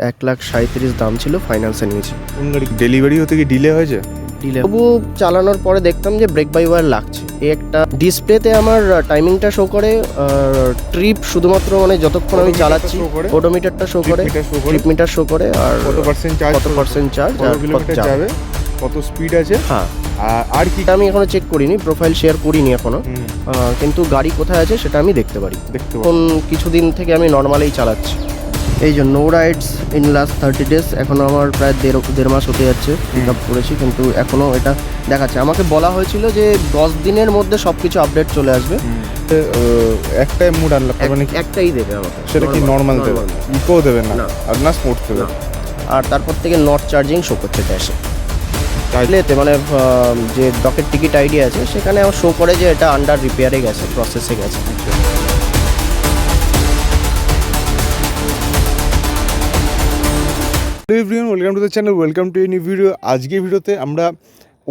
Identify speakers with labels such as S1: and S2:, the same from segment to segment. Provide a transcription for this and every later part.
S1: এক লাখ সাঁত্রিশ দাম ছিল ফাইন্যান্সে নিয়েছি।
S2: কোন গাড়ি? ডেলিভারি হতে কি ডিলে হয়েছে?
S1: ডিলে তবু চালানোর পরে দেখতাম যে ব্রেক বাই ওয়ার লাগছে। এই একটা ডিসপ্লেতে আমার টাইমিংটা শো করে ট্রিপ শুধুমাত্র মানে যতক্ষণ আমি চালাচ্ছি ওডোমিটারটা শো করে? ট্রিপ মিটার শো করে আর
S2: কত পার্সেন্ট চার্জ
S1: কত পার্সেন্ট চার্জ আর কত যাবে।
S2: কত স্পিড আছে?
S1: হ্যাঁ।
S2: আর- কি?
S1: আমি এখনও চেক করিনি প্রোফাইল শেয়ার করিনি এখনও। কিন্তু গাড়ি কোথায় আছে সেটা আমি দেখতে পারি।
S2: দেখতে
S1: কিছুদিন থেকে আমি নর্মালেই চালাচ্ছি। এই যে no rides in last thirty days এখনও আমার প্রায় দেড় দেড় মাস হতে যাচ্ছে পিক আপ করেছি কিন্তু এখনও এটা দেখাচ্ছে। আমাকে বলা হয়েছিল যে দশ দিনের মধ্যে সব কিছু আপডেট চলে আসবে।
S2: একটাই মুড আনলাম মানে
S1: একটাই দেবে আমাকে।
S2: সেটা কি নর্মাল দেবে। ইকো দেবে না। আর না স্পোর্টস দেবে।
S1: আর তারপর থেকে নট চার্জিং শো করতে ড্যাশে
S2: Charge-
S1: প্লেতে মানে যে ডকের টিকিট আইডি আছে সেখানে আমার শো করে যে এটা আন্ডার রিপেয়ারে গেছে প্রসেসে গেছে।
S2: Everyone welcome to the channel welcome to new video আজকে ভিডিওতে আমরা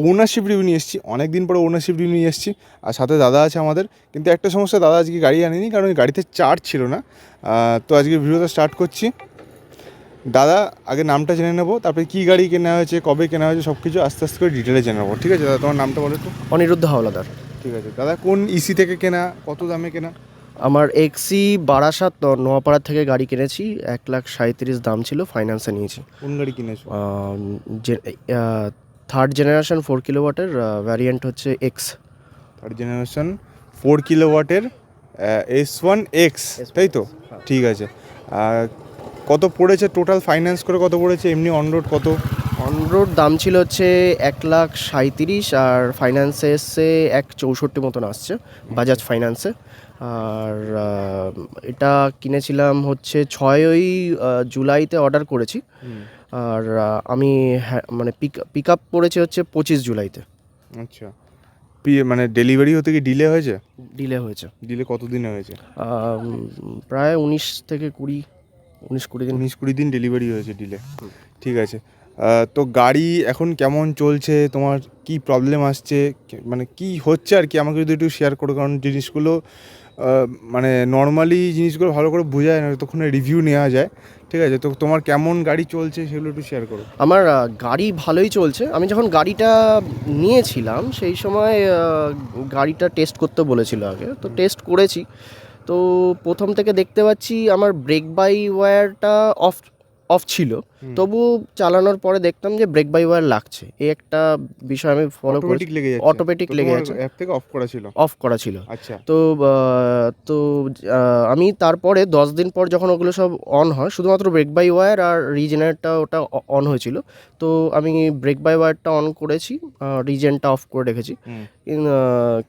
S2: ওনারশিপ রিভিউ নিয়ে এসেছি। অনেক দিন পরে ওনারশিপ রিভিউ নিয়ে এসেছি। আর সাথে দাদা আছে আমাদের। কিন্তু একটা সমস্যা দাদা আজকে গাড়ি আনেনি কারণ ওই গাড়িতে চার্জ ছিল না। তো আজকে ভিডিওটা স্টার্ট করছি। দাদা আগে নামটা জেনে নেব। তারপরে কী গাড়ি কেনা হয়েছে কবে কেনা হয়েছে সব কিছু আস্তে আস্তে করে ডিটেলে জেনে নেব। ঠিক আছে দাদা তোমার নামটা বলো একটু।
S1: অনিরুদ্ধ হাওলাদার।
S2: ঠিক আছে দাদা কোন ইসি থেকে কেনা কত দামে কেনা?
S1: আমার এক্সি বারাসাত নোয়াপাড়া থেকে গাড়ি কিনেছি এক লাখ সাঁত্রিশ দাম ছিল ফাইন্যান্সে নিয়েছি।
S2: কোন গাড়ি কিনেছো?
S1: থার্ড জেনারেশন ফোর কিলো ওয়াটের ভ্যারিয়েন্ট হচ্ছে X
S2: third generation four kilo ওয়াটের এস ওয়ান এক্স তাই তো? ঠিক আছে। কত পড়েছে টোটাল ফাইন্যান্স করে কত পড়েছে? এমনি অন রোড কত?
S1: অনরোড দাম ছিল হচ্ছে এক লাখ সাঁত্রিশ আর ফাইন্যান্সে এসছে এক চৌষট্টি মতন আসছে বাজাজ ফাইন্যান্সে আর এটা কিনেছিলাম হচ্ছে ছয়ই জুলাইতে অর্ডার করেছি। আর আমি মানে পিক পিক আপ করেছি হচ্ছে পঁচিশ জুলাইতে।
S2: আচ্ছা। মানে ডেলিভারি হতে কি ডিলে হয়েছে?
S1: ডিলে হয়েছে।
S2: ডিলে কত দিনে হয়েছে
S1: প্রায় উনিশ থেকে কুড়ি উনিশ কুড়ি দিন।
S2: উনিশ কুড়ি দিন ডেলিভারি হয়েছে ডিলে। ঠিক আছে। তো গাড়ি এখন কেমন চলছে? তোমার কি প্রবলেম আসছে? মানে কি হচ্ছে আর কি? আমাকে যদি একটু শেয়ার করো কারণ জিনিসগুলো মানে নর্মালি জিনিসগুলো ভালো করে বোঝায় না তখন রিভিউ নেওয়া যায়, ঠিক আছে? তো তোমার কেমন গাড়ি চলছে সেগুলো একটু শেয়ার করো।
S1: আমার গাড়ি ভালোই চলছে। আমি যখন গাড়িটা নিয়েছিলাম, সেই সময় গাড়িটা টেস্ট করতে বলেছিল আগে। তো টেস্ট করেছি। তো প্রথম থেকে দেখতে পাচ্ছি আমার ব্রেক বাই ওয়্যারটা অফ অফ ছিল। তবু চালানোর পরে দেখতাম যে ব্রেক বাই ওয়ার লাগছে। এই একটা বিষয় আমি ফলো করি
S2: অটোমেটিক লেগে যাচ্ছে। অ্যাপ থেকে অফ করা ছিল?
S1: অফ করা ছিল।
S2: আচ্ছা।
S1: তো তো আমি তারপরে দশ দিন পর যখন ওগুলো সব অন হয় শুধুমাত্র ব্রেক বাই ওয়ার আর রিজেনারটা ওটা অন হয়েছিল। তো আমি ব্রেক বাই ওয়ারটা অন করেছি রিজেনটা অফ করে রেখেছি।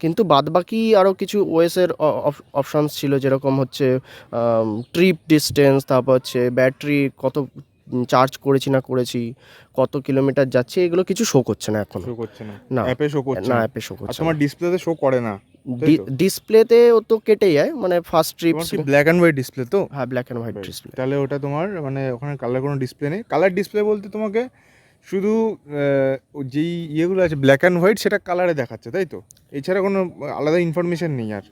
S1: কিন্তু বাদবাকি আরও কিছু ওএসের অপশানস ছিল যেরকম হচ্ছে ট্রিপ ডিস্টেন্স তারপর হচ্ছে ব্যাটারি কত চার্জ করেছি না করেছি কত কিলোমিটার যাচ্ছে এগুলো কিছু শো করছে না এখন।
S2: শো করছে না।
S1: না।
S2: অ্যাপে শো করছে
S1: না অ্যাপে শো করছে
S2: তোমার ডিসপ্লেতে শো করে না।
S1: ডিসপ্লেতে ও তো কেটে যায় মানে first trip
S2: black and white display তো?
S1: হ্যাঁ ব্ল্যাক অ্যান্ড হোয়াইট ডিসপ্লে
S2: তাহলে ওটা তোমার মানে ওখানে কালার কোনো ডিসপ্লে নেই। কালার ডিসপ্লে বলতে তোমাকে শুধু যেই ইয়েগুলো আছে ব্ল্যাক অ্যান্ড হোয়াইট সেটা কালারে দেখাচ্ছে তাই তো? এছাড়া কোনো আলাদা ইনফরমেশন নেই আর।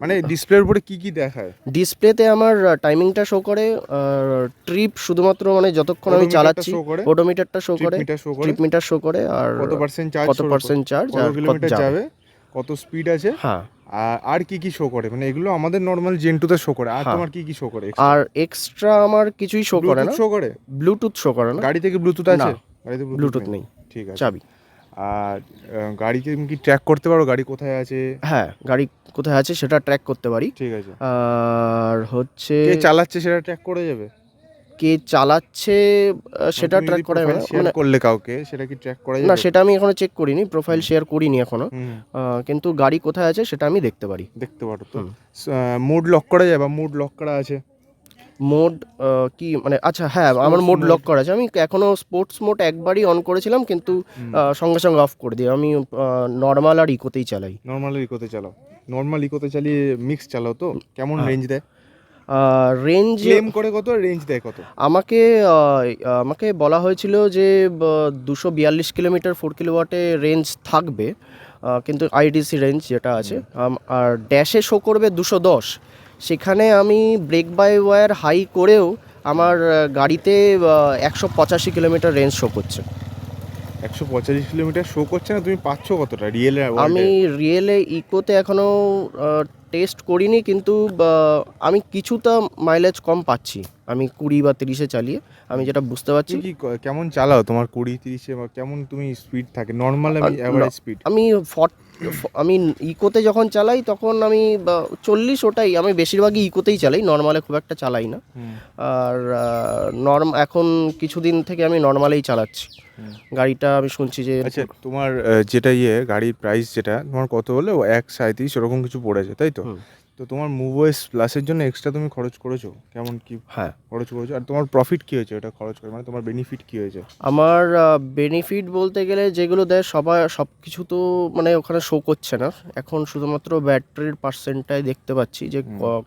S2: মানে ডিসপ্লের উপরে কি কি দেখায়?
S1: ডিসপ্লেতে আমার টাইমিংটা শো করে ট্রিপ শুধুমাত্র মানে যতক্ষণ আমি চালাচ্ছি ওডোমিটারটা শো করে
S2: মিটার শো করে
S1: ট্রিপ মিটার শো করে? আর
S2: কত পার্সেন্ট চার্জ
S1: কত পার্সেন্ট চার্জ আর কত
S2: কিলোমিটার
S1: যাবে?
S2: কত স্পিড আছে?
S1: হ্যাঁ।
S2: আর- কি কি শো করে? মানে এগুলো আমাদের নর্মাল জেন্টুতে শো করে আর
S1: হ্যাঁ।
S2: তোমার কি কি শো করে
S1: আর এক্সট্রা আমার কিছুই শো করে না।
S2: শো করে?
S1: ব্লুটুথ শো করে না।
S2: গাড়ি থেকে ব্লুটুথ আছে? গাড়িতে
S1: ব্লুটুথ নেই।
S2: ঠিক আছে।
S1: চাবি।
S2: আর গাড়িকে তুমি কি ট্র্যাক করতে পারো? গাড়ি কোথায় আছে?
S1: হ্যাঁ গাড়ি কোথায় আছে সেটা ট্র্যাক করতে পারি।
S2: ঠিক আছে।
S1: আর হচ্ছে
S2: কে চালাচ্ছে সেটা ট্র্যাক করে যাবে?
S1: কে চালাচ্ছে সেটা ট্র্যাক করা যাবে। মানে
S2: করলে কাউকে সেটা কি ট্র্যাক করা
S1: না সেটা আমি এখনও চেক করিনি প্রোফাইল শেয়ার করিনি এখনও। কিন্তু গাড়ি কোথায় আছে সেটা আমি দেখতে পারি।
S2: দেখতে পারো তো। মুড লক করা যায় বা মুড লক করা আছে?
S1: মোড কি মানে আচ্ছা হ্যাঁ আমার মোড লক করা আছে। আমি এখনও স্পোর্টস মোড একবারই অন করেছিলাম কিন্তু সঙ্গে সঙ্গে অফ করে দিই আমি নর্মাল আর ইকোতেই চালাই।
S2: নর্মাল আর ইকোতে চালাও। নর্মাল ইকোতে চালিয়ে মিক্স চালাও তো? কেমন
S1: হ্যাঁ।
S2: রেঞ্জ দেয়?
S1: রেঞ্জ
S2: ক্লেম করে কত রেঞ্জ দেয় কত?
S1: আমাকে আমাকে বলা হয়েছিল যে দুশো বিয়াল্লিশ কিলোমিটার ফোর কিলোওয়াটে রেঞ্জ থাকবে। কিন্তু আইডিসি রেঞ্জ যেটা আছে আর ড্যাশে শো করবে দুশো দশ। সেখানে আমি ব্রেক বাই ওয়ার হাই করেও আমার গাড়িতে একশো পঁচাশি কিলোমিটার রেঞ্জ শো করছে।
S2: একশো পঁচাশি কিলোমিটার শো করছে না? তুমি পাচ্ছ কতটা? রিয়েল
S1: আমি রিয়েলে ইকোতে এখনও টেস্ট করিনি কিন্তু আমি কিছুটা মাইলেজ কম পাচ্ছি। আমি কুড়ি বা তিরিশে চালিয়ে আমি যেটা বুঝতে পারছি।
S2: কি কেমন চালাও তোমার কুড়ি তিরিশে? বা কেমন তুমি স্পিড থাকে? নর্মাল আমি অ্যাভারেজ স্পিড
S1: আমি ফট আমি ইকোতে যখন চালাই তখন আমি চল্লিশ ওটাই আমি বেশিরভাগই ইকোতেই চালাই নর্মালে খুব একটা চালাই না। আর নর্ম এখন কিছুদিন থেকে আমি নর্মালেই চালাচ্ছি। গাড়িটা আমি শুনছি যে
S2: আচ্ছা তোমার যেটা ইয়ে গাড়ির প্রাইস যেটা তোমার কত হলে এক সাঁত্রিশ ওরকম কিছু পড়েছে তাই তো। তো তোমার মুভওয়েস প্লাসের জন্য এক্সট্রা তুমি খরচ করেছ? কেমন কি
S1: হ্যাঁ।
S2: খরচ করেছ? আর তোমার প্রফিট কি হয়েছে ওটা খরচ করে? মানে তোমার বেনিফিট কি হয়েছে?
S1: আমার বেনিফিট বলতে গেলে যেগুলো দেয় সবাই সব কিছু তো মানে ওখানে শো করছে না। এখন শুধুমাত্র ব্যাটারির পার্সেন্টটাই দেখতে পাচ্ছি যে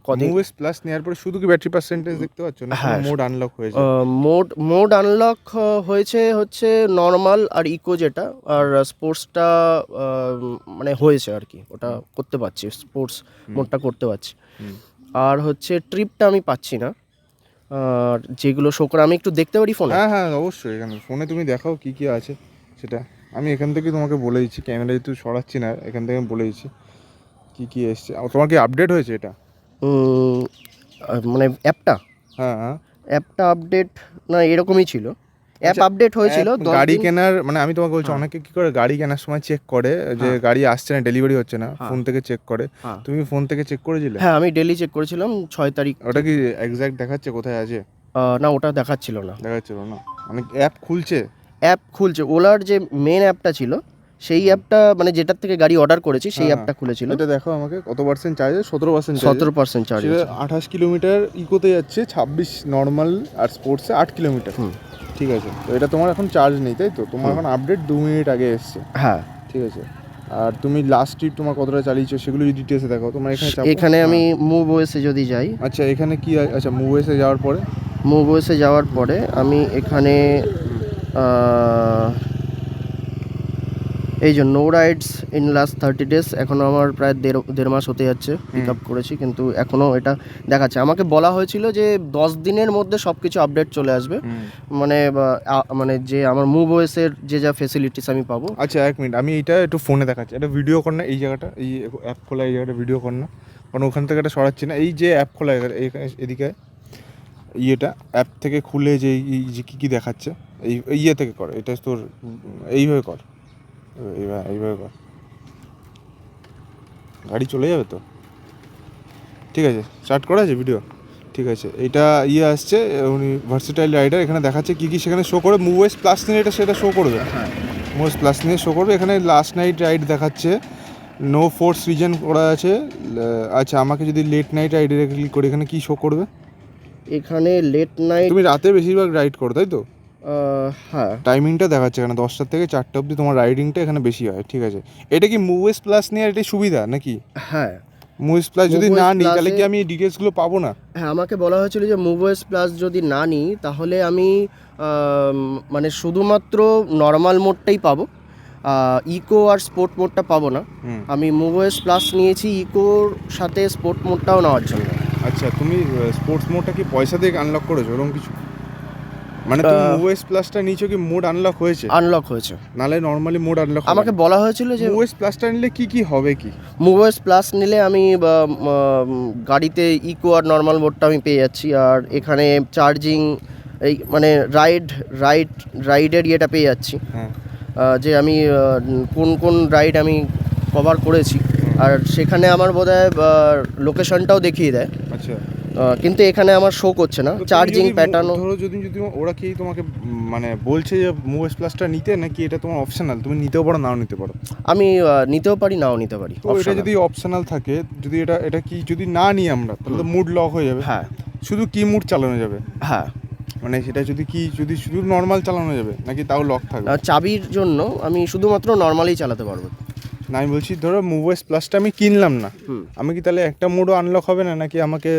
S1: কদিন
S2: মুভওয়েস প্লাস নেওয়ার পরে শুধু কি ব্যাটারি পার্সেন্টেজ দেখতে পাচ্ছ? না
S1: হ্যাঁ।
S2: মোড আনলক হয়েছে?
S1: মোড মোড আনলক হয়েছে হচ্ছে নর্মাল আর ইকো যেটা। আর স্পোর্টসটা মানে হয়েছে আর কি। ওটা করতে পারছি। স্পোর্টস মোডটা করতে পারছি আর হচ্ছে ট্রিপটা আমি পাচ্ছি না। আর যেগুলো শো করে আমি একটু দেখতে পারি ফোনে
S2: হ্যাঁ হ্যাঁ অবশ্যই। এখানে ফোনে তুমি দেখাও কি কি আছে সেটা। আমি এখান থেকে তোমাকে বলে দিচ্ছি ক্যামেরা যেহেতু সরাচ্ছি না এখান থেকে আমি বলে দিচ্ছি কি কি এসছে। তোমার কি আপডেট হয়েছে এটা?
S1: মানে অ্যাপটা
S2: হ্যাঁ
S1: অ্যাপটা আপডেট না এরকমই ছিল। অ্যাপ আপডেট হয়েছিল
S2: গাড়ি কেনার মানে আমি তোমাকে বলছি
S1: হ্যাঁ।
S2: অনেকে কি করে গাড়ি কেনার সময় চেক করে যে
S1: হ্যাঁ।
S2: গাড়ি আসছে না ডেলিভারি হচ্ছে না
S1: হ্যাঁ।
S2: ফোন থেকে চেক করে।
S1: হ্যাঁ।
S2: তুমি ফোন থেকে চেক করেছিলে?
S1: হ্যাঁ আমি ডেলি চেক করেছিলাম ছয় তারিখ
S2: ওটা কি এক্সাক্ট দেখাচ্ছে কোথায় আছে?
S1: না ওটা দেখাচ্ছিল না।
S2: দেখাচ্ছিল না। মানে অ্যাপ খুলছে?
S1: অ্যাপ খুলছে। ওলার যে মেন অ্যাপটা ছিল সেই অ্যাপটা মানে যেটার থেকে গাড়ি অর্ডার করেছি সেই
S2: হ্যাঁ,
S1: অ্যাপটা খুলেছিল।
S2: এটা দেখো আমাকে কত পার্সেন্ট চার্জ সতেরো পার্সেন্ট
S1: সতেরো পার্সেন্ট চার্জ
S2: আঠাশ কিলোমিটার ইকোতে যাচ্ছে ছাব্বিশ নর্মাল আর স্পোর্টসে আট কিলোমিটার। ঠিক আছে। তো এটা তোমার এখন চার্জ নেই তাই তো? তোমার এখন আপডেট দু মিনিট আগে এসছে।
S1: হ্যাঁ।
S2: ঠিক আছে। আর তুমি লাস্ট ট্রিপ তোমার কতটা চালিয়েছো সেগুলো যদি ডিটেলসে দেখো। তোমার এখানে
S1: এখানে আমি
S2: হ্যাঁ।
S1: মুভ ওয়েসে যদি যাই।
S2: আচ্ছা এখানে কি আচ্ছা মুভ ওয়েসে যাওয়ার পরে?
S1: মুভ ওয়েসে যাওয়ার পরে আমি এখানে এই যে no rides in last thirty days এখনও আমার প্রায় দেড় দেড় মাস হতে যাচ্ছে পিক আপ করেছি কিন্তু এখনও এটা দেখাচ্ছে। আমাকে বলা হয়েছিল যে দশ দিনের মধ্যে সব কিছু আপডেট চলে আসবে। মানে মানে যে আমার মুভ ওয়েসের যে যা ফেসিলিটিস আমি পাবো।
S2: আচ্ছা এক মিনিট আমি এইটা একটু ফোনে দেখাচ্ছি। এটা ভিডিও কর না এই জায়গাটা এই অ্যাপ খোলা এই জায়গাটা ভিডিও কর না। কারণ ওখান থেকে এটা সরাচ্ছি না। এই যে অ্যাপ খোলা এদিকে ইয়েটা অ্যাপ থেকে খুলে যে এই যে কী কী দেখাচ্ছে এই ইয়ে থেকে কর এটা তোর এইভাবে কর। এইভাবে এইভাবে কর। গাড়ি চলে যাবে তো? ঠিক আছে স্টার্ট করা আছে ভিডিও ঠিক আছে এটা ইয়ে আসছে উনি ভার্সিটাইল রাইডার এখানে দেখাচ্ছে কী কী সেখানে শো করে মুভেস প্লাস নিয়ে এটা সেটা শো করবে। মোস্ট প্লাস নিয়ে শো করবে এখানে লাস্ট নাইট রাইড দেখাচ্ছে নো ফোর্স রিজন করা আছে আচ্ছা আমাকে যদি লেট নাইট রাইডে ক্লিক করি এখানে কী শো করবে?
S1: এখানে লেট নাইট
S2: তুমি রাতে বেশিরভাগ রাইড করো তাই তো?
S1: হ্যাঁ।
S2: টাইমিংটা দেখাচ্ছে এখানে দশটার থেকে চারটা অবধি তোমার রাইডিংটা এখানে বেশি হয় ঠিক আছে? এটা কি মুভেস প্লাস নিয়ে এটাই সুবিধা নাকি?
S1: হ্যাঁ।
S2: মুভেস প্লাস যদি না নিই তাহলে কি আমি এই ডিটেলসগুলো পাবো না?
S1: হ্যাঁ আমাকে বলা হয়েছিল যে মুভওয়েস প্লাস যদি না নিই তাহলে আমি মানে শুধুমাত্র নর্মাল মোডটাই পাবো। ইকো আর স্পোর্ট মোডটা পাবো না। আমি মুভওয়েস প্লাস নিয়েছি ইকোর সাথে স্পোর্ট মোডটাও নেওয়ার জন্য।
S2: আচ্ছা তুমি স্পোর্টস মোডটা কি পয়সা দিয়ে আনলক করেছ ওরকম কিছু? মানে তুমি
S1: আহ,
S2: প্লাসটা নিয়েছো কি মোড আনলক হয়েছে?
S1: আনলক হয়েছে।
S2: নালে নর্মালি মোড আনলক
S1: আমাকে বলা হয়েছিল যে
S2: মুভেস প্লাসটা নিলে কি কি হবে কি?
S1: মুভওয়েস প্লাস নিলে আমি গাড়িতে ইকো আর নর্মাল মোডটা আমি পেয়ে যাচ্ছি। আর এখানে চার্জিং এই মানে রাইড রাইড রাইডের ইয়েটা পেয়ে যাচ্ছি।
S2: হ্যাঁ।
S1: যে আমি কোন কোন রাইড আমি কভার করেছি। আর সেখানে আমার বোধ হয় লোকেশনটাও দেখিয়ে দেয়।
S2: আচ্ছা।
S1: কিন্তু এখানে আমার শো করছে না। চার্জিং প্যাটার্নও
S2: ধরো যদি যদি ওরা কি তোমাকে মানে বলছে যে মুভেস প্লাসটা নিতে নাকি এটা তোমার অপশনাল তুমি নিতেও পারো নাও নিতে পারো।
S1: আমি নিতেও পারি নাও নিতে পারি।
S2: এটা যদি অপশনাল থাকে যদি এটা এটা কি যদি না নিই আমরা তাহলে তো মুড লক হয়ে যাবে।
S1: হ্যাঁ।
S2: শুধু কি মুড চালানো যাবে?
S1: হ্যাঁ।
S2: মানে সেটা যদি কি যদি শুধু নর্মাল চালানো যাবে নাকি তাও লক থাকবে?
S1: চাবির জন্য আমি শুধুমাত্র নর্মালি চালাতে পারব।
S2: না আমি বলছি ধরো মুভেস প্লাসটা আমি কিনলাম না। আমি কি তাহলে একটা মুডও আনলক হবে না নাকি আমাকে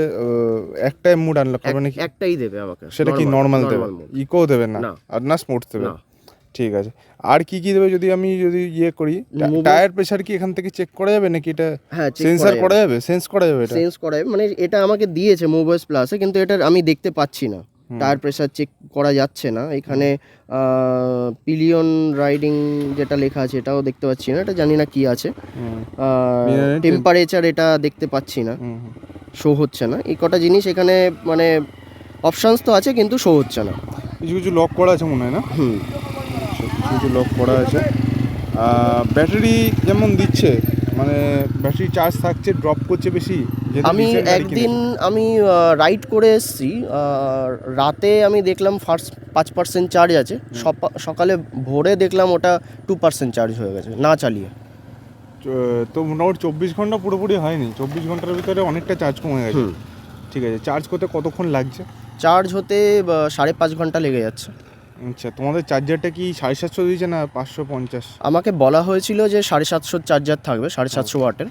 S2: একটাই মুড আনলক হবে নাকি
S1: একটাই দেবে আমাকে
S2: সেটা কি নর্মাল দেবে? ইকো দেবে না। আর না স্পোর্টস দেবে? ঠিক আছে। আর কি কি দেবে যদি আমি যদি ইয়ে করি? টায়ার প্রেসার কি এখান থেকে চেক করা যাবে নাকি এটা
S1: হ্যাঁ
S2: সেন্সার
S1: করা
S2: করা যাবে? সেন্স করা যাবে এটা?
S1: চেঞ্জ করা যাবে। মানে এটা আমাকে দিয়েছে মুভওয়েস প্লাসে কিন্তু এটা আমি দেখতে পাচ্ছি না। টায়ার প্রেসার চেক করা যাচ্ছে না। এখানে পিলিয়ন রাইডিং যেটা লেখা আছে এটাও দেখতে পাচ্ছি না। এটা জানি না কি আছে। টেম্পারেচার এটা দেখতে পাচ্ছি না। শো হচ্ছে না। এই কটা জিনিস এখানে মানে অপশানস তো আছে কিন্তু শো হচ্ছে না।
S2: কিছু কিছু লক করা আছে মনে হয় না?
S1: হুম।
S2: আচ্ছা, কিছু কিছু লক করা আছে। ব্যাটারি যেমন দিচ্ছে মানে ব্যাটারি চার্জ থাকছে ড্রপ করছে বেশি?
S1: আমি একদিন আমি রাইড করে এসেছি রাতে আমি দেখলাম ফার্স্ট পাঁচ পার্সেন্ট চার্জ আছে সকালে ভোরে দেখলাম ওটা টু পার্সেন্ট চার্জ হয়ে গেছে না চালিয়ে।
S2: তো মোটামুটি চব্বিশ ঘণ্টা পুরোপুরি হয়নি চব্বিশ ঘণ্টার ভিতরে অনেকটা চার্জ কমে গেছে। ঠিক আছে চার্জ করতে কতক্ষণ লাগছে?
S1: চার্জ হতে সাড়ে পাঁচ ঘণ্টা লেগে যাচ্ছে।
S2: আচ্ছা তোমাদের চার্জারটা কি সাড়ে সাতশো দিয়েছে না পাঁচশো পঞ্চাশ?
S1: আমাকে বলা হয়েছিল যে সাড়ে সাতশো চার্জার থাকবে সাড়ে সাতশো ওয়াটের।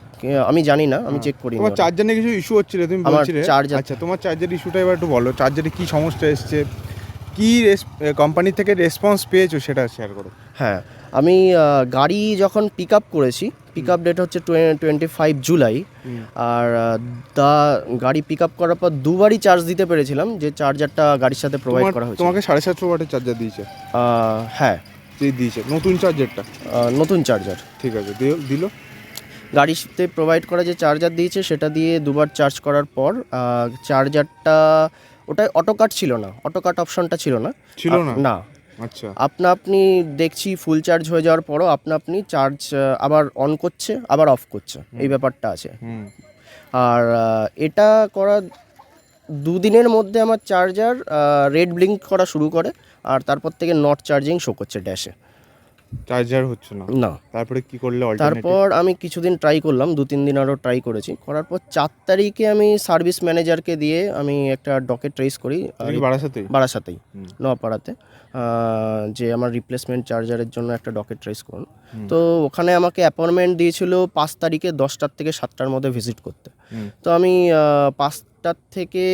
S1: আমি জানি না আমি চেক করি
S2: তোমার চার্জার নিয়ে কিছু ইস্যু হচ্ছিল তুমি বলছিলে?
S1: চার্জার
S2: আচ্ছা তোমার চার্জার ইস্যুটা এবার একটু বলো চার্জারে কী সমস্যা এসছে? কি কোম্পানি থেকে রেসপন্স পেয়েছ সেটা শেয়ার করো।
S1: হ্যাঁ আমি গাড়ি যখন পিক আপ করেছি পিক আপ ডেট হচ্ছে টোয়েন্টি ফাইভ জুলাই আর দা গাড়ি পিক আপ করার পর দুবারই চার্জ দিতে পেরেছিলাম যে চার্জারটা গাড়ির সাথে প্রোভাইড করা হয়েছে
S2: তোমাকে সাড়ে সাতশো ওয়াটের চার্জার দিয়েছে?
S1: হ্যাঁ।
S2: দিয়েছে? নতুন চার্জারটা
S1: নতুন চার্জার
S2: ঠিক আছে দিল- দিল?
S1: গাড়িতে প্রোভাইড করা যে চার্জার দিয়েছে সেটা দিয়ে দুবার চার্জ করার পর চার্জারটা ওটা অটো কাট ছিল না অটো কাট অপশনটা ছিল না।
S2: ছিল না?
S1: না।
S2: আচ্ছা।
S1: আপনা আপনি দেখছি ফুল চার্জ হয়ে যাওয়ার পরও আপনা আপনি চার্জ আবার অন করছে আবার অফ করছে। এই ব্যাপারটা আছে।
S2: হুম।
S1: আর এটা করা দুদিনের মধ্যে আমার চার্জার রেড ব্লিঙ্ক করা শুরু করে আর তারপর থেকে নট চার্জিং শো করছে ড্যাশে
S2: চার্জার হচ্ছে না।
S1: না।
S2: তারপরে কি করলে
S1: তারপর আমি কিছুদিন ট্রাই করলাম দু তিন দিন আরও ট্রাই করেছি। করার পর চার তারিখে আমি সার্ভিস ম্যানেজারকে দিয়ে আমি একটা ডকেট ট্রেস করি
S2: বারাসাতেই?
S1: বারাসাতেই
S2: হুম।
S1: নোয়াপাড়াতে যে আমার রিপ্লেসমেন্ট চার্জারের জন্য একটা ডকেট ট্রেস করুন। তো ওখানে আমাকে অ্যাপয়েন্টমেন্ট দিয়েছিল পাঁচ তারিখে দশটার থেকে সাতটার মধ্যে ভিজিট করতে। তো আমি আহ, পাঁচটার থেকে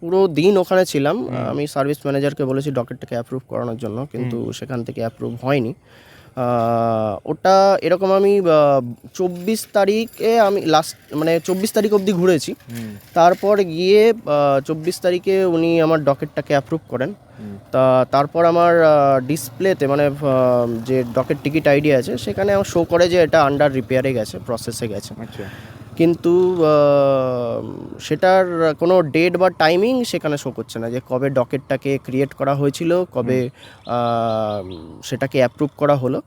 S1: পুরো দিন ওখানে ছিলাম। আমি সার্ভিস ম্যানেজারকে বলেছি ডকেটটাকে অ্যাপ্রুভ করানোর জন্য। কিন্তু সেখান থেকে অ্যাপ্রুভ হয়নি। ওটা এরকম আমি চব্বিশ তারিখে আমি লাস্ট মানে চব্বিশ তারিখ অবধি ঘুরেছি। তারপর গিয়ে চব্বিশ তারিখে উনি আমার ডকেটটাকে অ্যাপ্রুভ করেন। তা তারপর আমার ডিসপ্লেতে মানে যে ডকেট টিকিট আইডি আছে সেখানে আমার শো করে যে এটা আন্ডার রিপেয়ারে গেছে প্রসেসে গেছে।
S2: আচ্ছা।
S1: কিন্তু সেটার কোনো ডেট বা টাইমিং সেখানে শো করছে না যে কবে ডকেটটাকে ক্রিয়েট করা হয়েছিল কবে সেটাকে অ্যাপ্রুভ করা হলো।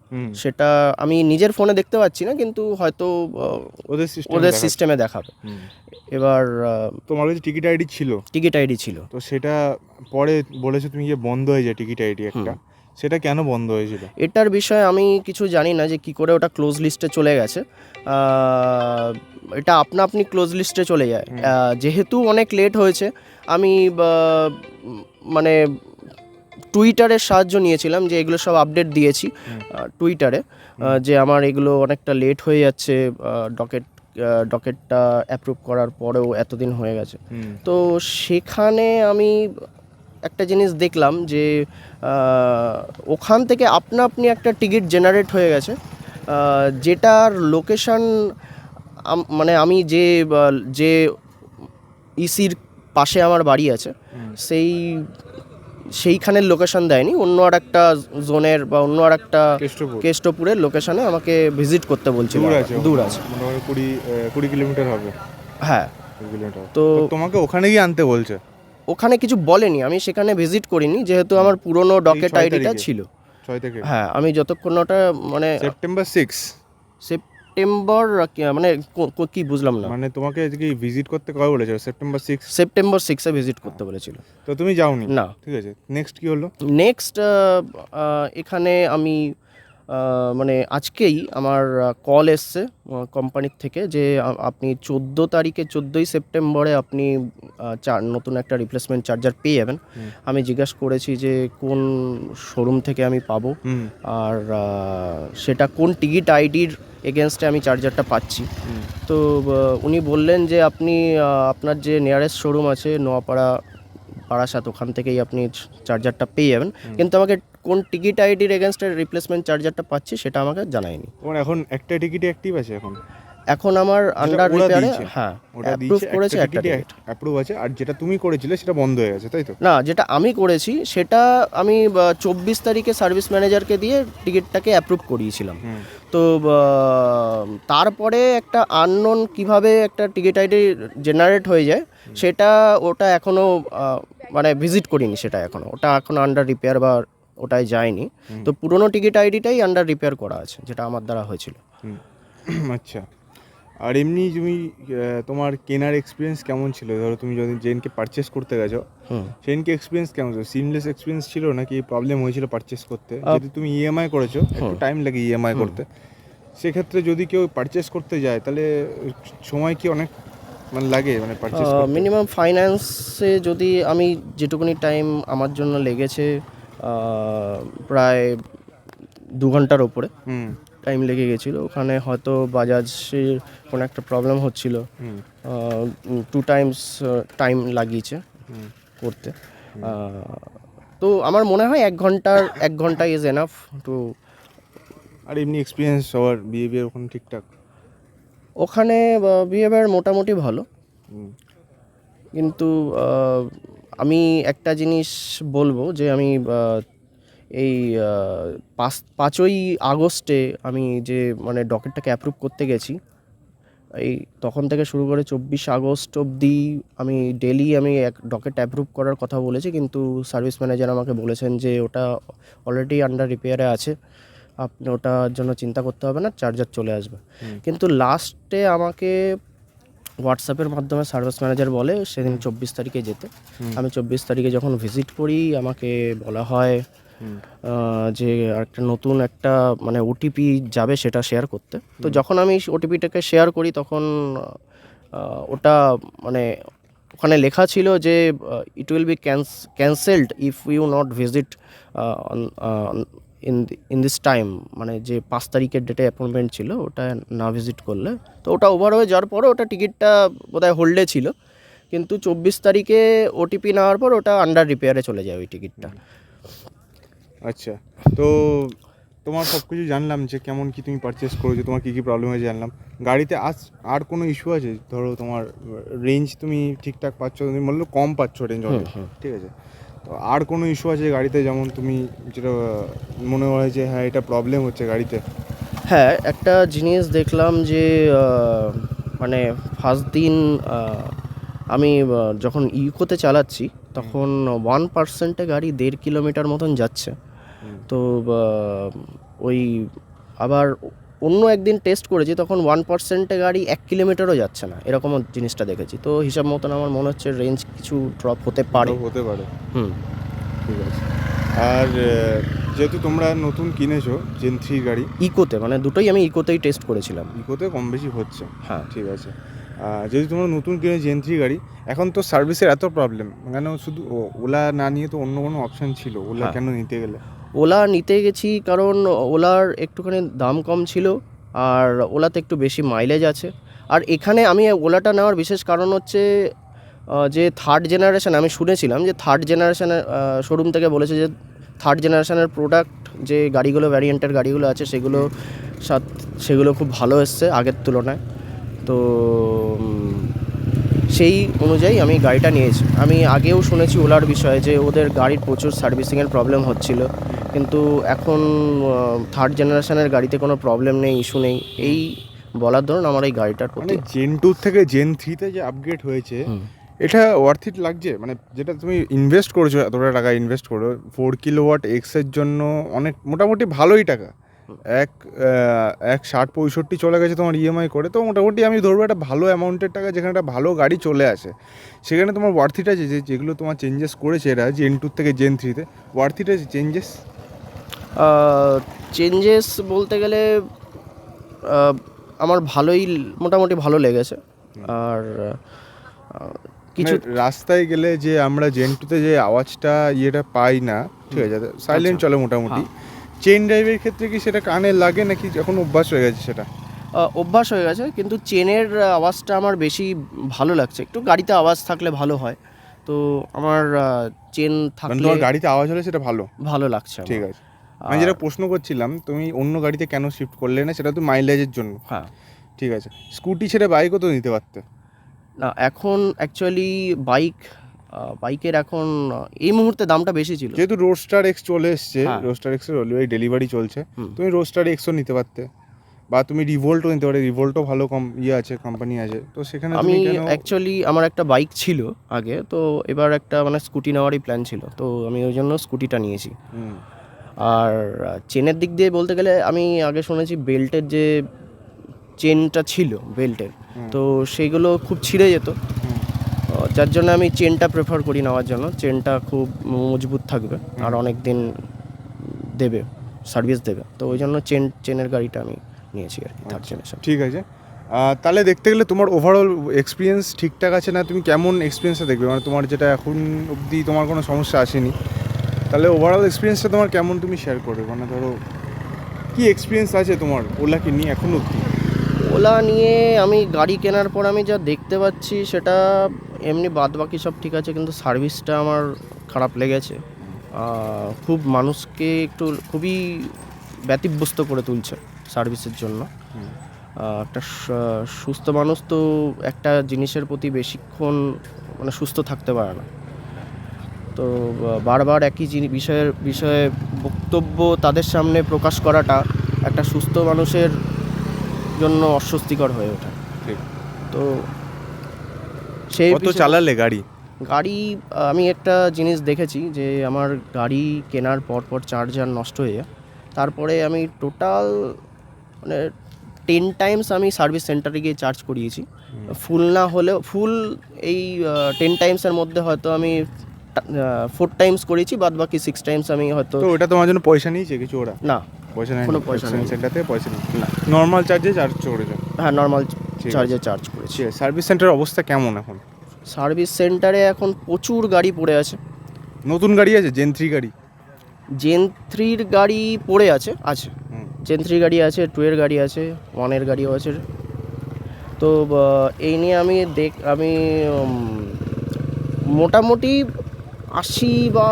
S1: সেটা আমি নিজের ফোনে দেখতে পাচ্ছি না কিন্তু হয়তো
S2: ওদের সিস্টেম
S1: ওদের সিস্টেমে দেখাবে। এবার
S2: তোমার কাছে টিকিট আইডি ছিল?
S1: টিকিট আইডি ছিল।
S2: তো সেটা পরে বলেছ তুমি যে বন্ধ হয়ে যায় টিকিট আইডি একটা। সেটা কেন বন্ধ হয়েছিল?
S1: এটার বিষয়ে আমি কিছু জানি না যে কি করে ওটা ক্লোজ লিস্টে চলে গেছে। এটা আপনা আপনি ক্লোজ লিস্টে চলে যায়। যেহেতু অনেক লেট হয়েছে আমি মানে টুইটারের সাহায্য নিয়েছিলাম যে এগুলো সব আপডেট দিয়েছি টুইটারে যে আমার এগুলো অনেকটা লেট হয়ে যাচ্ছে ডকেট ডকেটটা অ্যাপ্রুভ করার পরেও এতদিন হয়ে গেছে। তো সেখানে আমি একটা জিনিস দেখলাম যে ওখান থেকে আপনা আপনি একটা টিকিট জেনারেট হয়ে গেছে। যেটার লোকেশন মানে আমি যে যে ইসির পাশে আমার বাড়ি আছে সেই সেইখানের লোকেশন দেয়নি অন্য আর একটা জোনের বা অন্য আর একটা কেষ্টপুরের লোকেশনে আমাকে ভিজিট করতে বলছিল
S2: দূর আছে
S1: দূর আছে।
S2: কুড়ি কুড়ি কিলোমিটার হবে।
S1: হ্যাঁ। তো
S2: তো তোমাকে ওখানে গিয়ে আনতে বলছে?
S1: ওখানে কিছু বলেনি আমি সেখানে ভিজিট করিনি যেহেতু আমার পুরনো ডকেট আইডিটা ছিল। হ্যাঁ আমি যতক্ষণ ওটা মানে
S2: সেপ্টেম্বর সিক্স
S1: সেপ্টেম্বর কি- মানে কো- কো- কি বুঝলাম না।
S2: মানে তোমাকে আজকে ভিজিট করতে কবে বলেছে সেপ্টেম্বর সিক্স
S1: সেপ্টেম্বর সিক্সে ভিজিট করতে বলেছিল।
S2: তো তুমি যাওনি?
S1: না।
S2: ঠিক আছে। নেক্সট কি হলো?
S1: নেক্সট এখানে আমি মানে আজকেই আমার কল এসছে কোম্পানির থেকে যে আপনি চোদ্দ তারিখে চোদ্দোই সেপ্টেম্বরে আপনি চার নতুন একটা রিপ্লেসমেন্ট চার্জার পেয়ে যাবেন। আমি জিজ্ঞাসা করেছি যে কোন শোরুম থেকে আমি পাবো আর সেটা কোন টিকিট আইডির এগেনস্টে আমি চার্জারটা পাচ্ছি। তো উনি বললেন যে আপনি আপনার যে নিয়ারেস্ট শোরুম আছে নোয়াপাড়া বারাসাত ওখান থেকেই আপনি চার্জারটা পেয়ে যাবেন। কিন্তু আমাকে কোন টিকিট আইডির এগেনস্টে রিপ্লেসমেন্ট চার্জারটা পাচ্ছি সেটা আমাকে জানায়নি।
S2: তোমার এখন একটা টিকিটই অ্যাক্টিভ আছে এখন?
S1: এখন আমার আন্ডার রিপেয়ারে হ্যাঁ
S2: ওটা
S1: অ্যাপ্রুভ করেছে
S2: একটা অ্যাপ্রুভ আছে আর যেটা তুমি করেছিলে সেটা বন্ধ হয়ে গেছে তাই তো?
S1: না যেটা আমি করেছি সেটা আমি চব্বিশ তারিখে সার্ভিস ম্যানেজারকে দিয়ে টিকিটটাকে অ্যাপ্রুভ করিয়েছিলাম। তো তারপরে একটা আননোন কীভাবে একটা টিকিট আইডি জেনারেট হয়ে যায় সেটা ওটা এখনও মানে ভিজিট করিনি সেটা এখনও ওটা এখন আন্ডার রিপেয়ার বা ওটায় যায়নি। তো পুরোনো টিকিট আইডিটাই আন্ডার রিপেয়ার করা আছে যেটা আমার দ্বারা হয়েছিল।
S2: আচ্ছা। আর এমনি তুমি তোমার কেনার এক্সপিরিয়েন্স কেমন ছিল? ধরো তুমি যদি জেনকে পারচেস করতে গেছো সেনকে এক্সপিরিয়েন্স কেমন ছিল? সিমলেস এক্সপিরিয়েন্স ছিল নাকি প্রবলেম হয়েছিল পারচেস করতে? যদি তুমি ইএমআই করেছ একটু টাইম লাগে ইএমআই করতে। সেক্ষেত্রে যদি কেউ পারচেস করতে যায় তাহলে সময় কি অনেক মানে লাগে মানে পারচেস
S1: মিনিমাম ফাইন্যান্সে যদি আমি যেটুকুনি টাইম আমার জন্য লেগেছে প্রায় দু ঘণ্টার ওপরে। টাইম লেগে গেছিল। ওখানে হয়তো বাজাজের কোনো একটা প্রবলেম হচ্ছিল। টু টাইমস টাইম লাগিয়েছে করতে। তো আমার মনে হয় এক ঘণ্টার এক ঘণ্টা ইজ এনাফ টু
S2: আর এমনি এক্সপিরিয়েন্স সবার বিহেভিয়ার ওখানে ঠিকঠাক?
S1: ওখানে বিহেভিয়ার মোটামুটি ভালো। কিন্তু আমি একটা জিনিস বলব যে আমি এই পাঁচ পাঁচই আগস্টে আমি যে মানে ডকেটটাকে অ্যাপ্রুভ করতে গেছি এই তখন থেকে শুরু করে চব্বিশ আগস্ট অবধি আমি ডেলি আমি এক ডকেট অ্যাপ্রুভ করার কথা বলেছি কিন্তু সার্ভিস ম্যানেজার আমাকে বলেছেন যে ওটা অলরেডি আন্ডার রিপেয়ারে আছে আপনি ওটার জন্য চিন্তা করতে হবে না চার্জার চলে আসবে। কিন্তু লাস্টে আমাকে হোয়াটসঅ্যাপের মাধ্যমে সার্ভিস ম্যানেজার বলে সেদিন চব্বিশ তারিখে যেতে। আমি চব্বিশ তারিখে যখন ভিজিট করি আমাকে বলা হয় যে একটা নতুন একটা মানে ওটিপি যাবে সেটা শেয়ার করতে। তো যখন আমি ওটিপিটাকে শেয়ার করি তখন ওটা মানে ওখানে লেখা ছিল যে it will be cancelled if you not visit in in this time মানে যে পাঁচ তারিখের ডেটে অ্যাপয়েন্টমেন্ট ছিল ওটা না ভিজিট করলে। তো ওটা ওভার হয়ে যাওয়ার পরে ওটা টিকিটটা বোধহয় হোল্ডে ছিল। কিন্তু চব্বিশ তারিখে ওটিপি নেওয়ার পর ওটা আন্ডার রিপেয়ারে চলে যায় ওই টিকিটটা
S2: আচ্ছা তো তোমার সব কিছু জানলাম যে কেমন কি তুমি পারচেস করেছ তোমার কী কী প্রবলেম হয়েছে জানলাম। গাড়িতে আজ আর কোনো ইস্যু আছে? ধরো তোমার রেঞ্জ তুমি ঠিকঠাক পাচ্ছ তুমি বলল কম পাচ্ছ রেঞ্জ ঠিক আছে। তো আর কোনো ইস্যু আছে গাড়িতে? যেমন তুমি যেটা মনে হয় যে হ্যাঁ এটা প্রবলেম হচ্ছে গাড়িতে।
S1: হ্যাঁ একটা জিনিস দেখলাম যে মানে ফার্স্ট দিন আমি যখন ইকোতে চালাচ্ছি তখন ওয়ান পার্সেন্টে গাড়ি দেড় কিলোমিটার মতন যাচ্ছে। তো ওই আবার অন্য একদিন টেস্ট করেছি তখন ওয়ান পার্সেন্টে গাড়ি এক কিলোমিটারও যাচ্ছে না। এরকম জিনিসটা দেখেছি। তো হিসাব মতন আমার মনে হচ্ছে রেঞ্জ কিছু ড্রপ হতে পারে।
S2: হতে পারে।
S1: হুম।
S2: ঠিক আছে। আর যেহেতু তোমরা নতুন কিনেছো জেন থ্রি গাড়ি।
S1: ইকোতে মানে দুটোই আমি ইকোতেই টেস্ট করেছিলাম।
S2: ইকোতে কম বেশি হচ্ছে।
S1: হ্যাঁ।
S2: ঠিক আছে। যদি তোমরা নতুন কিনে জেন থ্রি গাড়ি এখন তো সার্ভিসের এত প্রবলেম কেন শুধু ওলা না নিয়ে তো অন্য কোনো অপশন ছিল। ওলা
S1: হ্যাঁ।
S2: কেন নিতে গেলে?
S1: ওলা নিতে গেছি কারণ ওলার একটুখানি দাম কম ছিল আর ওলাতে একটু বেশি মাইলেজ আছে। আর এখানে আমি ওলাটা নেওয়ার বিশেষ কারণ হচ্ছে যে থার্ড জেনারেশান আমি শুনেছিলাম যে থার্ড জেনারেশানের শোরুম থেকে বলেছে যে থার্ড জেনারেশানের প্রোডাক্ট যে গাড়িগুলো ভ্যারিয়েন্টের গাড়িগুলো আছে সেগুলো সাথ সেগুলো খুব ভালো এসছে আগের তুলনায়। তো সেই অনুযায়ী আমি গাড়িটা নিয়েছি। আমি আগেও শুনেছি ওলার বিষয়ে যে ওদের গাড়ির প্রচুর সার্ভিসিংয়ের প্রবলেম হচ্ছিল। কিন্তু এখন থার্ড জেনারেশনের গাড়িতে কোনো প্রবলেম নেই ইস্যু নেই। এই বলার ধরুন আমার এই গাড়িটার
S2: মানে
S1: প্রতি
S2: জেন টুর থেকে জেন থ্রিতে যে আপগ্রেড হয়েছে এটা ওয়ার্থ ইট লাগছে? মানে যেটা তুমি ইনভেস্ট করেছ এতটা টাকা ইনভেস্ট করো ফোর কিলো ওয়াট এক্সের জন্য অনেক মোটামুটি ভালোই টাকা। এক এক ষাট পঁয়ষট্টি চলে গেছে তোমার ইএমআই করে। তো মোটামুটি আমি ধরবো একটা ভালো অ্যামাউন্টের টাকা যেখানে একটা ভালো গাড়ি চলে আসে। সেখানে তোমার ওয়ার্থিট যে যেগুলো তোমার চেঞ্জেস করেছে এরা জেন টুর থেকে জেন থ্রিতে ওয়ার্থিট আছে চেঞ্জেস
S1: চেঞ্জেস বলতে গেলে আমার ভালোই মোটামুটি ভালো লেগেছে। আর কিছু
S2: কিছু রাস্তায় গেলে যে আমরা জেন টুতে যে আওয়াজটা ইয়েটা পাই না ঠিক আছে? সাইলেন্ট চলে মোটামুটি। চেন ড্রাইভের ক্ষেত্রে কি সেটা কানে লাগে নাকি যখন অভ্যাস হয়ে গেছে সেটা?
S1: অভ্যাস হয়ে গেছে কিন্তু চেনের আওয়াজটা আমার বেশি ভালো লাগছে। একটু গাড়িতে আওয়াজ থাকলে ভালো হয়। তো আমার চেন
S2: মানে
S1: থাকলে
S2: গাড়িতে আওয়াজ হলে সেটা ভালো?
S1: ভালো লাগছে
S2: ঠিক আছে। আমি যেটা প্রশ্ন করছিলাম তুমি অন্য গাড়িতে কেন শিফট করলে না সেটা তো মাইলেজের জন্য।
S1: হ্যাঁ।
S2: ঠিক আছে। স্কুটি ছেড়ে বাইকও তো নিতে পারতে।
S1: না এখন অ্যাকচুয়ালি বাইক বাইকের এখন এই মুহূর্তে দামটা বেশি ছিল।
S2: যেহেতু রোস্টার এক্স চলে এসছে। রোস্টার এক্সের অলরেডি ডেলিভারি চলছে। তুমি রোস্টার এক্সও নিতে পারতে। বা তুমি রিভোল্টও নিতে পারো। রিভোল্টও ভালো কম ইয়ে আছে কোম্পানি আছে। তো সেখানে
S1: আমি অ্যাকচুয়ালি আমার একটা বাইক ছিল আগে তো এবার একটা মানে স্কুটি নেওয়ারই প্ল্যান ছিল। তো আমি ওই জন্য স্কুটিটা নিয়েছি। আর চেনের দিক দিয়ে বলতে গেলে আমি আগে শুনেছি বেল্টের যে চেনটা ছিল বেল্টের তো সেইগুলো খুব ছিঁড়ে যেত। যার জন্য আমি চেনটা প্রেফার করি নেওয়ার জন্য। চেনটা খুব মজবুত থাকবে আর অনেক দিন দেবে সার্ভিস দেবে। তো ওই জন্য চেন চেনের গাড়িটা আমি নিয়েছি আর কি থার্ড জেনারেশন
S2: ঠিক আছে। তাহলে দেখতে গেলে তোমার ওভারঅল এক্সপিরিয়েন্স ঠিকঠাক আছে না? তুমি কেমন এক্সপিরিয়েন্সটা দেখবে? মানে তোমার যেটা এখন অবধি তোমার কোনো সমস্যা আসেনি। তাহলে ওভারঅল এক্সপিরিয়েন্সটা তোমার কেমন তুমি শেয়ার করবে? মানে ধরো কী এক্সপিরিয়েন্স আছে তোমার ওলাকে নিয়ে এখন অবধি?
S1: ওলা নিয়ে আমি গাড়ি কেনার পর আমি যা দেখতে পাচ্ছি সেটা এমনি বাদ বাকি সব ঠিক আছে কিন্তু সার্ভিসটা আমার খারাপ লেগেছে। খুব মানুষকে একটু খুবই ব্যতিব্যস্ত করে তুলছে সার্ভিসের জন্য। একটা সুস্থ মানুষ তো একটা জিনিসের প্রতি বেশিক্ষণ মানে সুস্থ থাকতে পারে না। তো বারবার একই বিষয়ের বিষয়ে বক্তব্য তাদের সামনে প্রকাশ করাটা একটা সুস্থ মানুষের জন্য অস্বস্তিকর হয়ে ওঠে। তো সেই
S2: কত চালালে গাড়ি?
S1: গাড়ি আমি একটা জিনিস দেখেছি যে আমার গাড়ি কেনার পর পর চার্জার নষ্ট হয়ে যায়। তারপরে আমি টোটাল মানে টেন টাইমস আমি সার্ভিস সেন্টারে গিয়ে চার্জ করিয়েছি। ফুল না হলেও ফুল এই টেন টাইমসের মধ্যে হয়তো আমি ফোর টাইমস করেছি বাদ বাকি সিক্স টাইমস আমি হয়তো
S2: তো ওটা তোমার জন্য পয়সা নিয়েছে কিছু ওরা?
S1: না
S2: পয়সা নেই
S1: কোনো পয়সা নেই।
S2: থেকে পয়সা নেই
S1: না।
S2: নর্মাল চার্জে চার্জ করেছ
S1: হ্যাঁ নর্মাল চার্জে চার্জ করেছি।
S2: সার্ভিস সেন্টারের অবস্থা কেমন এখন?
S1: সার্ভিস সেন্টারে এখন প্রচুর গাড়ি পড়ে আছে।
S2: নতুন গাড়ি আছে? জেন থ্রি গাড়ি?
S1: জেন থ্রির গাড়ি পড়ে আছে আছে। জেন থ্রি গাড়ি আছে টু এর গাড়ি আছে ওয়ানের গাড়িও আছে। তো এই নিয়ে আমি দেখ আমি মোটামুটি আশি বা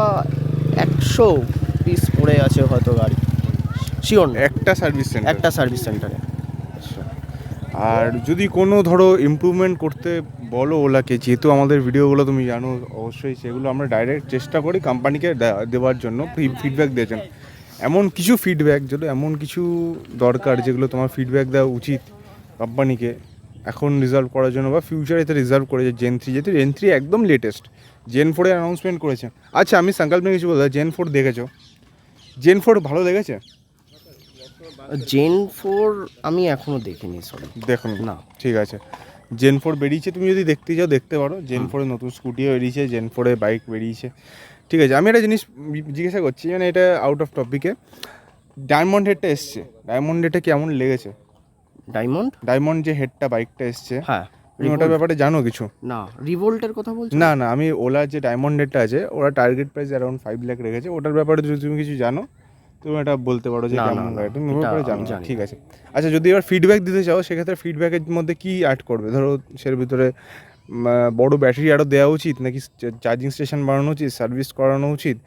S1: একশো পিস পড়ে আছে হয়তো গাড়ি। শিওর
S2: একটা সার্ভিস সেন্টার
S1: একটা সার্ভিস সেন্টারে
S2: আর যদি কোনো ধরো ইমপ্রুভমেন্ট করতে বলো ওলাকে, যেহেতু আমাদের ভিডিওগুলো তুমি জানো অবশ্যই সেগুলো আমরা ডাইরেক্ট চেষ্টা করি কোম্পানিকে দেওয়ার জন্য ফিডব্যাক দিয়েছেন এমন কিছু ফিডব্যাক যেগুলো, এমন কিছু দরকার যেগুলো তোমার ফিডব্যাক দেওয়া উচিত কোম্পানিকে এখন রিজার্ভ করার জন্য বা ফিউচারে এতে রিজার্ভ করেছে জেন থ্রি যেহেতু জেন থ্রি একদম লেটেস্ট জেন ফোরে অ্যানাউন্সমেন্ট করেছে। আচ্ছা আমি সংকল্পে কিছু বলতে জেন ফোর দেখেছ? জেন ফোর ভালো লেগেছে?
S1: জেন ফোর আমি এখনও দেখিনি সরি
S2: দেখুন
S1: না।
S2: ঠিক আছে। জেন ফোর বেরিয়েছে তুমি যদি দেখতে চাও দেখতে পারো। জেন ফোরে নতুন স্কুটিও বেরিয়েছে জেন ফোরে বাইক বেরিয়েছে। ঠিক আছে আমি একটা জিনিস জিজ্ঞাসা করছি মানে এটা আউট অফ টপিকে ডায়মন্ড হেডটা এসছে। ডায়মন্ড হেডটা কেমন লেগেছে?
S1: ডায়মন্ড
S2: ডায়মন্ড যে হেডটা বাইকটা এসছে।
S1: হ্যাঁ
S2: তুমি ওটার ব্যাপারে জানো কিছু?
S1: না রিভোল্টের কথা বলছো?
S2: না না আমি ওলার যে ডায়মন্ড হেডটা আছে ওরা target price around five lakh রেখেছে। ওটার ব্যাপারে যদি তুমি কিছু জানো তুমি এটা বলতে পারো যে কেমন গাড়ি তুমি ব্যাপারে জানো ঠিক আছে। আচ্ছা যদি এবার ফিডব্যাক দিতে চাও সেক্ষেত্রে ফিডব্যাকের মধ্যে কি অ্যাড করবে? ধরো সের ভিতরে বড় ব্যাটারি আরও দেওয়া উচিত নাকি চার্জিং স্টেশন বানানো উচিত সার্ভিস করানো উচিত?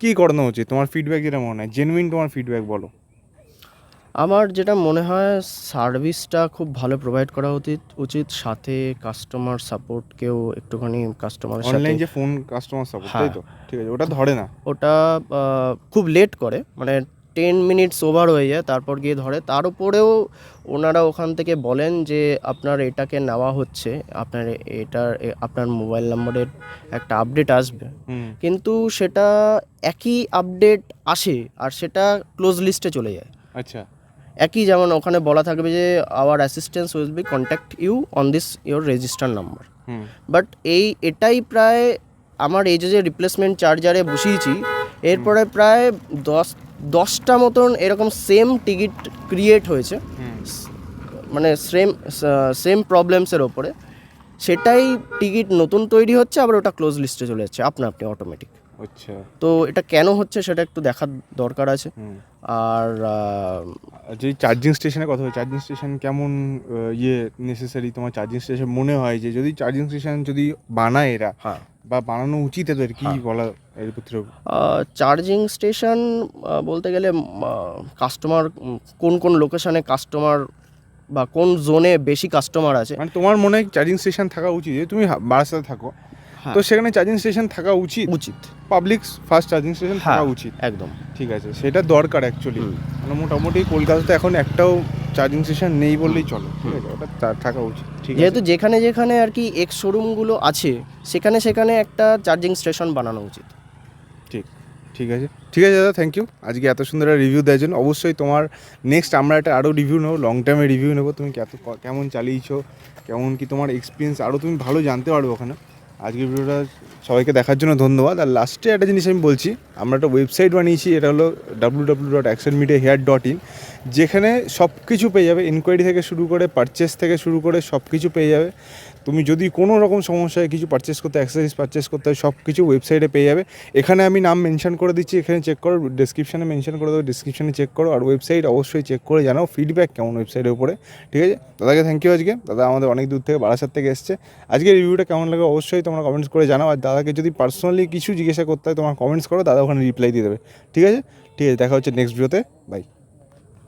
S2: কী করানো উচিত? তোমার ফিডব্যাক যেটা মনে হয়? জেনুইন তোমার ফিডব্যাক বলো।
S1: আমার যেটা মনে হয় সার্ভিসটা খুব ভালো প্রোভাইড করা উচিত উচিত। সাথে কাস্টমার সাপোর্টকেও একটুখানি কাস্টমারের সাথে
S2: অনলাইন যে ফোন কাস্টমার সাপোর্ট তাই। তো? ঠিক আছে ওটা ধরে না।
S1: ওটা খুব লেট করে মানে টেন মিনিটস ওভার হয়ে যায় তারপর গিয়ে ধরে। তার উপরেও ওনারা ওখান থেকে বলেন যে আপনার এটাকে নেওয়া হচ্ছে আপনার এটার আপনার মোবাইল নম্বরের একটা আপডেট আসবে। কিন্তু সেটা একই আপডেট আসে আর সেটা ক্লোজ লিস্টে চলে যায়।
S2: আচ্ছা।
S1: একই যেমন ওখানে বলা থাকবে যে our assistance will be contact you on this your register number but এই এটাই প্রায় আমার এই যে রিপ্লেসমেন্ট চার্জারে বসিয়েছি এরপরে প্রায় দশ দশটা মতন এরকম সেম টিকিট ক্রিয়েট হয়েছে। মানে সেম সেম প্রবলেমসের ওপরে। সেটাই টিকিট নতুন তৈরি হচ্ছে আবার ওটা ক্লোজ লিস্টে চলে যাচ্ছে। আপনা আপনি অটোমেটিক
S2: আচ্ছা।
S1: তো এটা কেন হচ্ছে সেটা একটু দেখার দরকার আছে। আর
S2: যদি চার্জিং স্টেশনের কথা হয় চার্জিং স্টেশন কেমন ইয়ে নেসেসারি তোমার চার্জিং স্টেশন মনে হয় যে যদি চার্জিং স্টেশন যদি বানায় এরা
S1: হ্যাঁ।
S2: বা বানানো উচিত এদের কি বলা এর
S1: চার্জিং স্টেশন বলতে গেলে কাস্টমার কোন কোন লোকেশনে কাস্টমার বা কোন জোনে বেশি কাস্টমার আছে।
S2: মানে তোমার মনে হয় চার্জিং স্টেশন থাকা উচিত? যে তুমি বারাসাতে থাকো
S1: হ্যাঁ।
S2: তো সেখানে চার্জিং স্টেশন থাকা উচিত?
S1: উচিত।
S2: পাবলিক ফার্স্ট চার্জিং স্টেশন থাকা
S1: হ্যাঁ
S2: উচিত।
S1: একদম।
S2: ঠিক আছে সেটা দরকার অ্যাকচুয়ালি মানে মোটামুটি কলকাতাতে এখন একটাও চার্জিং স্টেশন নেই বললেই চলে। ঠিক আছে ওটা থাকা উচিত। ঠিক আছে।
S1: যেহেতু যেখানে যেখানে আর কি এক্স শোরুমগুলো আছে সেখানে সেখানে একটা চার্জিং স্টেশন বানানো উচিত।
S2: ঠিক ঠিক আছে। ঠিক আছে দাদা থ্যাংক ইউ আজকে এত সুন্দর একটা রিভিউ দেওয়ার জন্য। অবশ্যই তোমার নেক্সট আমরা একটা আরও রিভিউ নেব লং টাইমে রিভিউ নেব। তুমি কেমন চালিয়েছো কেমন কি তোমার এক্সপিরিয়েন্স আরও তুমি ভালো জানতে পারবে ওখানে। আজকের ভিডিওটা সবাইকে দেখার জন্য ধন্যবাদ। আর লাস্টে একটা জিনিস আমি বলছি, আমরা একটা ওয়েবসাইট বানিয়েছি, এটা হলো W W dot action media here dot in যেখানে সব কিছু পেয়ে যাবে ইনকোয়ারি থেকে শুরু করে পারচেস থেকে শুরু করে সব কিছু পেয়ে যাবে। তুমি যদি কোনো রকম সমস্যা হয় কিছু পারচেস করতে অ্যাক্সেসরিজ পারচেস করতে হয় সব কিছু ওয়েবসাইটে পেয়ে যাবে। এখানে আমি নাম মেনশন করে দিচ্ছি, এখানে চেক করো ডিসক্রিপশানে মেনশন করে দেবো ডিসক্রিপশানে চেক করো, আর ওয়েবসাইট অবশ্যই চেক করে জানাও ফিডব্যাক কেমন ওয়েবসাইটের উপরে, ঠিক আছে? দাদাকে থ্যাংক ইউ আজকে, দাদা আমাদের অনেক দূর থেকে বারাসাত থেকে এসছে। আজকে রিভিউটা কেমন লাগে অবশ্যই তোমরা কমেন্টস করে জানাও, আর দাদাকে যদি পার্সোনালি কিছু জিজ্ঞাসা করতে হয়, তোমার কমেন্টস করো, দাদা ওখানে রিপ্লাই দিয়ে দেবে, ঠিক আছে? ঠিক আছে, দেখা হচ্ছে নেক্সট ভিডিওতে বাই